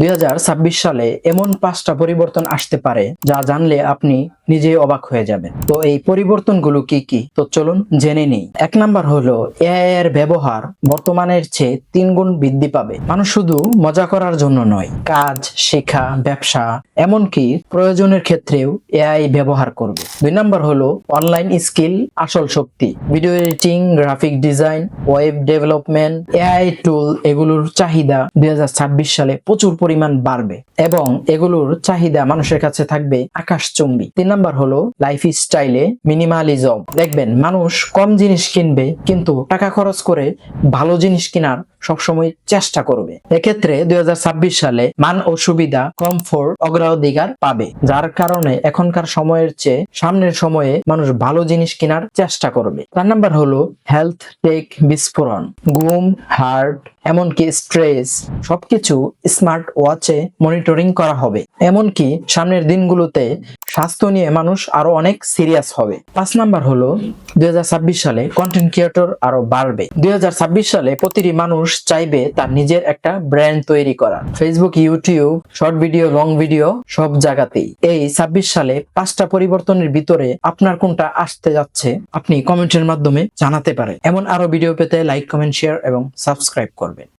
দুই হাজার ছাব্বিশ সালে এমন পাঁচটা পরিবর্তন আসতে পারে যা জানলে আপনি নিজেই অবাক হয়ে যাবেন। তো এই পরিবর্তনগুলো কি কি? তো চলুন জেনে নিই। এক নাম্বার হলো, এআই এর ব্যবহার বর্তমানের চেয়ে তিন গুণ বৃদ্ধি পাবে। মানুষ শুধু মজা করার জন্য নয়, কাজ, শেখা, ব্যবসা, এমনকি প্রয়োজনের ক্ষেত্রেও এআই ব্যবহার করবে। দুই নাম্বার হলো, অনলাইন স্কিল আসল শক্তি। Video editing, graphic design, web development, AI tool এগুলোর চাহিদা দুই হাজার ছাব্বিশ সালে প্রচুর পরিমাণ বাড়বে এবং এগুলোর চাহিদা মানুষের কাছে থাকবে আকাশ চুম্বি তিন নাম্বার হলো লাইফ স্টাইলে মিনিমালিজম। দেখবেন মানুষ কম জিনিস কিনবে, কিন্তু টাকা খরচ করে ভালো জিনিস কেনার সবসময় চেষ্টা করবে। এক্ষেত্রে দুই হাজার ছাব্বিশ সালে মান ও সুবিধা কমফোর্ট অগ্রাধিকার পাবে, যার কারণে এখনকার সময়ের চেয়ে সামনের সময়ে মানুষ ভালো জিনিস কেনার চেষ্টা করবে। চার নাম্বার হলো হেলথ টেক বিস্ফোরণ, ঘুম, হার্ট, এমনকি স্ট্রেস, সবকিছু স্মার্ট ওয়াচে মনিটরিং করা হবে। এমনকি সামনের দিনগুলোতে স্বাস্থ্য নিয়ে মানুষ আরও অনেক সিরিয়াস হবে। পাঁচ নাম্বার হলো, দুই হাজার ছাব্বিশ সালে কন্টেন্ট ক্রিয়েটর আরও বাড়বে। দুই হাজার ছাব্বিশ সালে প্রতিটি মানুষ চাইবে তার নিজের একটা ব্র্যান্ড তৈরি করা Facebook YouTube short video long video সব জায়গাতেই। এই ছাব্বিশ সালে পাঁচটা পরিবর্তনের ভিতরে আপনার কোনটা আসতে যাচ্ছে, আপনি কমেন্টের মাধ্যমে জানাতে পারেন। এমন আরও ভিডিও পেতে লাইক কমেন্ট শেয়ার এবং সাবস্ক্রাইব করবেন।